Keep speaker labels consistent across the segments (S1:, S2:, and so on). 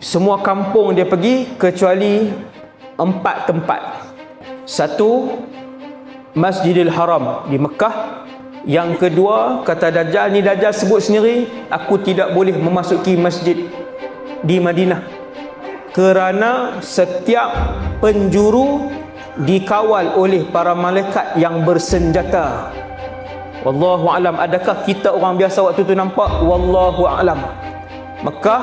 S1: Semua kampung dia pergi kecuali empat tempat. Satu Masjidil Haram di Mekah. Yang kedua kata Dajjal ni Dajjal sebut sendiri, aku tidak boleh memasuki masjid di Madinah kerana setiap penjuru dikawal oleh para malaikat yang bersenjata. Wallahu alam adakah kita orang biasa waktu tu nampak wallahu alam. Mekah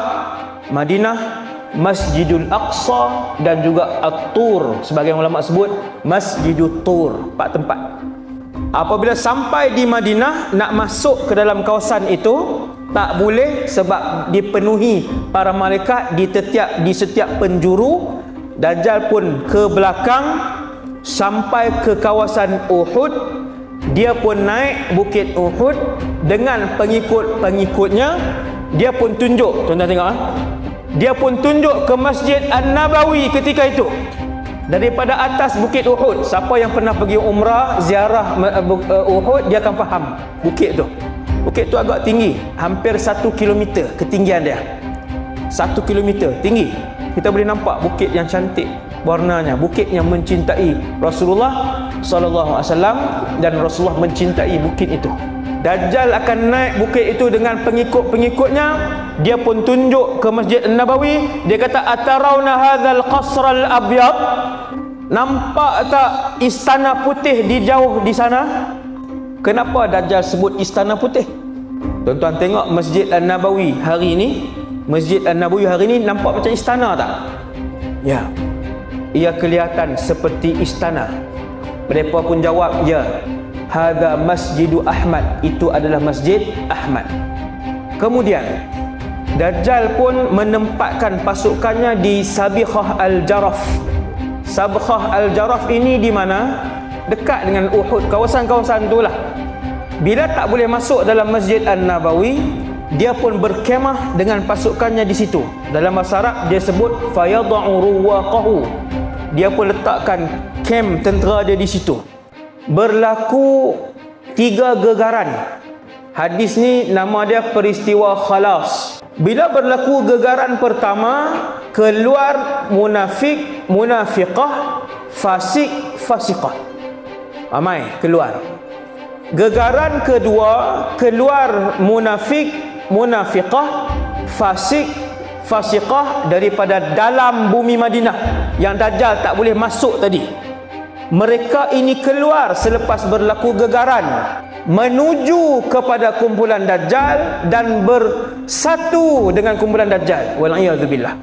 S1: Madinah, Masjidul Aqsa dan juga At-Tur. Sebagai ulama sebut Masjidul Tur, empat tempat. Apabila sampai di Madinah nak masuk ke dalam kawasan itu tak boleh sebab dipenuhi para malaikat di setiap di setiap penjuru. Dajjal pun ke belakang sampai ke kawasan Uhud. Dia pun naik bukit Uhud. Dengan pengikut-pengikutnya dia pun tunjuk. Tuan-tuan tengok ah dia pun tunjuk ke Masjid An-Nabawi ketika itu. Daripada atas Bukit Uhud siapa yang pernah pergi umrah ziarah uh, uh, Uhud dia akan faham bukit tu. Bukit tu agak tinggi hampir 1 km ketinggian dia. 1 km tinggi. Kita boleh nampak bukit yang cantik warnanya bukit yang mencintai Rasulullah sallallahu alaihi wasallam dan Rasulullah mencintai bukit itu Dajjal akan naik bukit itu dengan pengikut-pengikutnya. Dia pun tunjuk ke Masjid An-Nabawi. Dia kata, Atarawna hadhal qasral abyad. Nampak tak istana putih di jauh di sana? Kenapa Dajjal sebut istana putih? Tuan-tuan tengok Masjid An-Nabawi hari ini. Masjid An-Nabawi hari ini nampak macam istana tak? Ya. Ia kelihatan seperti istana. Mereka pun jawab, ya hadza masjidu Ahmad. Itu adalah masjid Ahmad. Kemudian Dajjal pun menempatkan pasukannya di Sabiqah Al-Jaraf Sabiqah Al-Jaraf ini di mana? Dekat dengan Uhud. Kawasan-kawasan itulah. Bila tak boleh masuk dalam Masjid An-Nabawi dia pun berkemah dengan pasukannya di situ. Dalam bahasa Arab dia sebut fayad'u ruwaqahu. Dia pun letakkan kem tentera dia di situ berlaku tiga gegaran. Hadis ni nama dia peristiwa khalas. Bila berlaku gegaran pertama, keluar munafik, munafiqah, fasik, fasiqah. Ramai keluar. Gegaran kedua, keluar munafik, munafiqah, fasik, fasiqah daripada dalam bumi Madinah yang Dajjal tak boleh masuk tadi mereka ini keluar selepas berlaku gegaran menuju kepada kumpulan Dajjal dan bersatu dengan kumpulan Dajjal. Wal'iyadzubillah.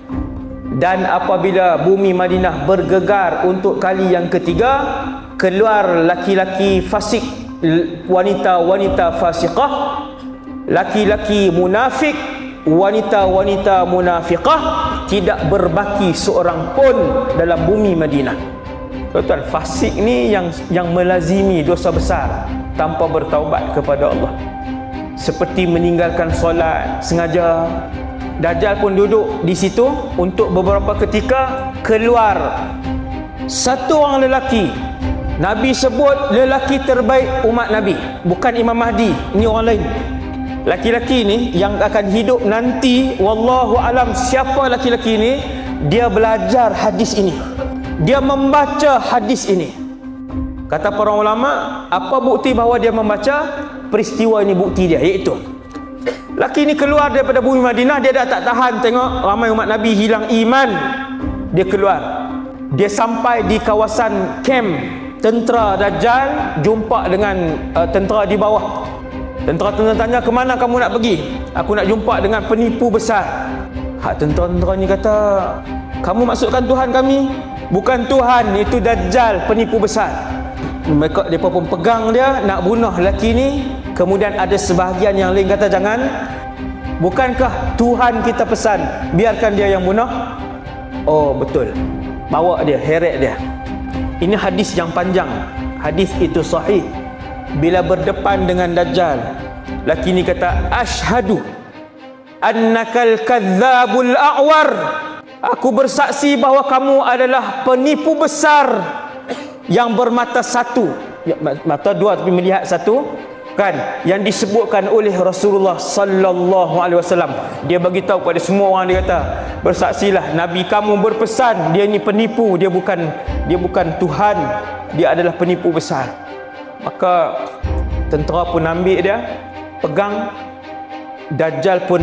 S1: Dan apabila bumi Madinah bergegar untuk kali yang ketiga keluar laki-laki fasik wanita-wanita fasiqah laki-laki munafik wanita-wanita munafiqah tidak berbaki seorang pun dalam bumi Madinah Tuan-tuan, fasik ni yang yang melazimi dosa besar tanpa bertaubat kepada Allah. Seperti meninggalkan solat sengaja. Dajjal pun duduk di situ untuk beberapa ketika keluar satu orang lelaki. Nabi sebut lelaki terbaik umat Nabi, bukan Imam Mahdi, ini orang lain. Laki-laki ni yang akan hidup nanti wallahu alam siapa laki-laki ini dia belajar hadis ini dia membaca hadis ini. Kata para ulama apa bukti bahawa dia membaca? Peristiwa ini bukti dia iaitu laki ini keluar daripada bumi Madinah dia dah tak tahan tengok ramai umat Nabi hilang iman. Dia keluar. Dia sampai di kawasan kem tentera Dajjal jumpa dengan uh, tentera di bawah. Tentera-tentera tanya ke mana kamu nak pergi? Aku nak jumpa dengan penipu besar. Hak tentera-tentera ni kata kamu masukkan Tuhan kami bukan Tuhan itu Dajjal penipu besar. Mereka mereka pun pegang dia nak bunuh lelaki ni. Kemudian ada sebahagian yang lain kata jangan. Bukankah Tuhan kita pesan biarkan dia yang bunuh? Oh betul. Bawa dia heret dia. Ini hadis yang panjang. Hadis itu sahih. Bila berdepan dengan Dajjal lelaki ni kata ashadu annakal kadzabul a'war Aku bersaksi bahawa kamu adalah penipu besar yang bermata satu. Ya, mata dua tapi melihat satu. kan yang disebutkan oleh Rasulullah sallallahu alaihi wasallam dia bagi tahu kepada semua orang dia kata bersaksilah nabi kamu berpesan dia ni penipu dia bukan dia bukan Tuhan dia adalah penipu besar maka tentera pun ambil dia pegang dajjal pun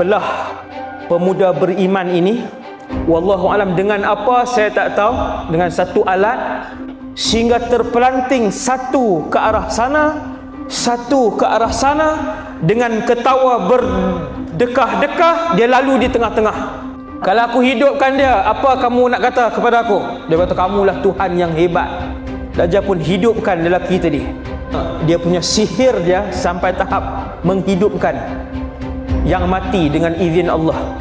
S1: belah pemuda beriman ini wallahu alam dengan apa saya tak tahu dengan satu alat sehingga terpelanting satu ke arah sana satu ke arah sana dengan ketawa berdekah-dekah dia lalu di tengah-tengah. Kalau aku hidupkan dia apa kamu nak kata kepada aku? Dia kata kamulah Tuhan yang hebat. Dajjal pun hidupkan lelaki tadi. Dia punya sihir dia sampai tahap menghidupkan yang mati dengan izin Allah.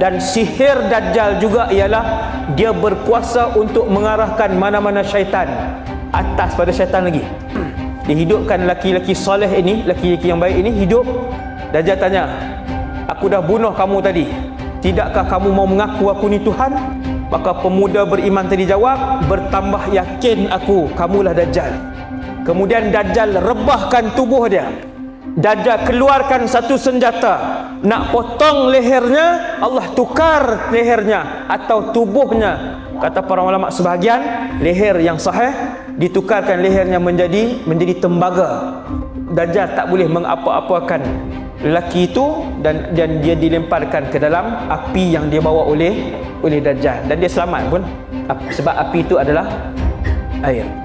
S1: Dan sihir Dajjal juga ialah dia berkuasa untuk mengarahkan mana-mana syaitan atas pada syaitan lagi. Dia hidupkan laki-laki soleh ini laki-laki yang baik ini hidup. Dajjal tanya aku dah bunuh kamu tadi. Tidakkah kamu mau mengaku aku ni Tuhan? Maka pemuda beriman tadi jawab bertambah yakin aku kamulah Dajjal. Kemudian Dajjal rebahkan tubuh dia Dajjal keluarkan satu senjata. Nak potong lehernya Allah tukar lehernya atau tubuhnya. Kata para ulama sebahagian leher yang sahih ditukarkan lehernya menjadi menjadi tembaga. Dajjal tak boleh mengapa-apakan lelaki itu dan dan dia dilemparkan ke dalam api yang dia bawa oleh oleh Dajjal. Dan dia selamat pun sebab api itu adalah air